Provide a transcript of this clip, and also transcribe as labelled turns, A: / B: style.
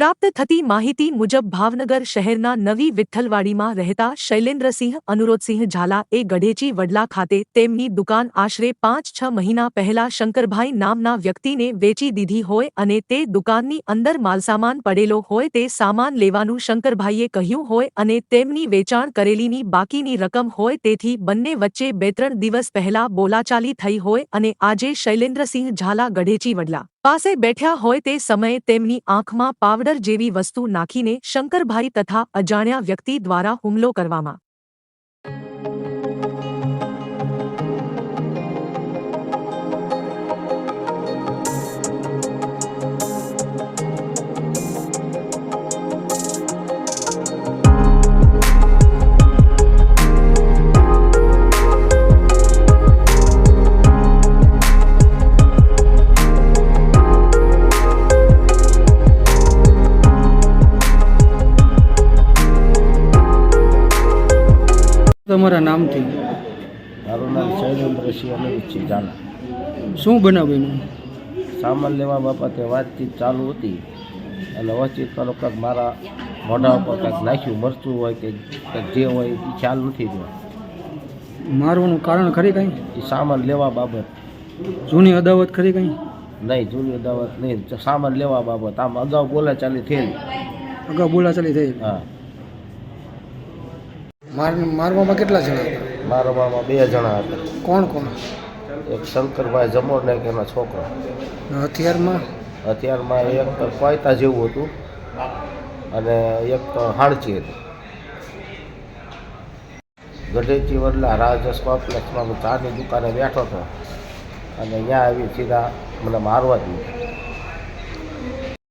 A: પ્રાપ્ત થતી માહિતી મુજબ ભાવનગર શહેરના નવી વિઠ્ઠલવાડીમાં રહેતા શૈલેન્દ્રસિંહ અનુરોધસિંહ ઝાલા એ ગઢેચી વડલા ખાતે તેમની દુકાન આશરે પાંચ છ મહિના પહેલા શંકરભાઈ નામના વ્યક્તિને વેચી દીધી હોય અને તે દુકાનની અંદર માલસામાન પડેલો હોય તે સામાન લેવાનું શંકરભાઈએ કહ્યું હોય અને તેમની વેચાણ કરેલીની બાકીની રકમ હોય તેથી બંને વચ્ચે બે ત્રણ દિવસ પહેલા બોલાચાલી થઈ હોય અને આજે શૈલેન્દ્રસિંહ ઝાલા ગઢેચી વડલા પાસે બેઠ્યા હોય તે સમયે તેમની આંખમાં પાવડર જેવી વસ્તુ નાખીને શંકરભાઈ તથા અજાણ્યા વ્યક્તિ દ્વારા હુમલો કરવામાં
B: તમારા નામથી.
C: મારું નામ શૈલેન્દ્રસિંહ અનિરુદ્ધસિંહ ઝાલા
B: શું બનાવ્યું
C: સામાન લેવા બાબતે વાતચીત ચાલુ હતી અને વાતચીત કરો કંઈક મારા મોઢા ઉપર કંઈક નાખ્યું મરચું હોય કે કંઈક જે હોય એ ખ્યાલ નથી રહ્યો.
B: મારવાનું કારણ ખરી કંઈ?
C: એ સામાન લેવા બાબત.
B: જૂની અદાવત ખરી કંઈ?
C: નહીં જૂની અદાવત નહીં. સામાન લેવા બાબત. આમ અગાઉ બોલા ચાલી થયેલી.
B: અગાઉ બોલાચાલી થઈ
C: હા.
B: માર મારવામાં કેટલા જણા હતા?
C: મારવામાં બે જણા હતા.
B: કોણ કોણ?
C: એક શંકરભાઈ જમોર ને એનો છોકરો.
B: હથિયારમાં?
C: અત્યારમાં એક તો કોયતા જેવું હતું અને એક તો હાડચી હતી. ગઢેચી વડલા રાજસ કોમ્પ્લેક્સમાં હું ચાની દુકાને બેઠો હતો અને ત્યાં આવી સીધા મને મારવા દીધું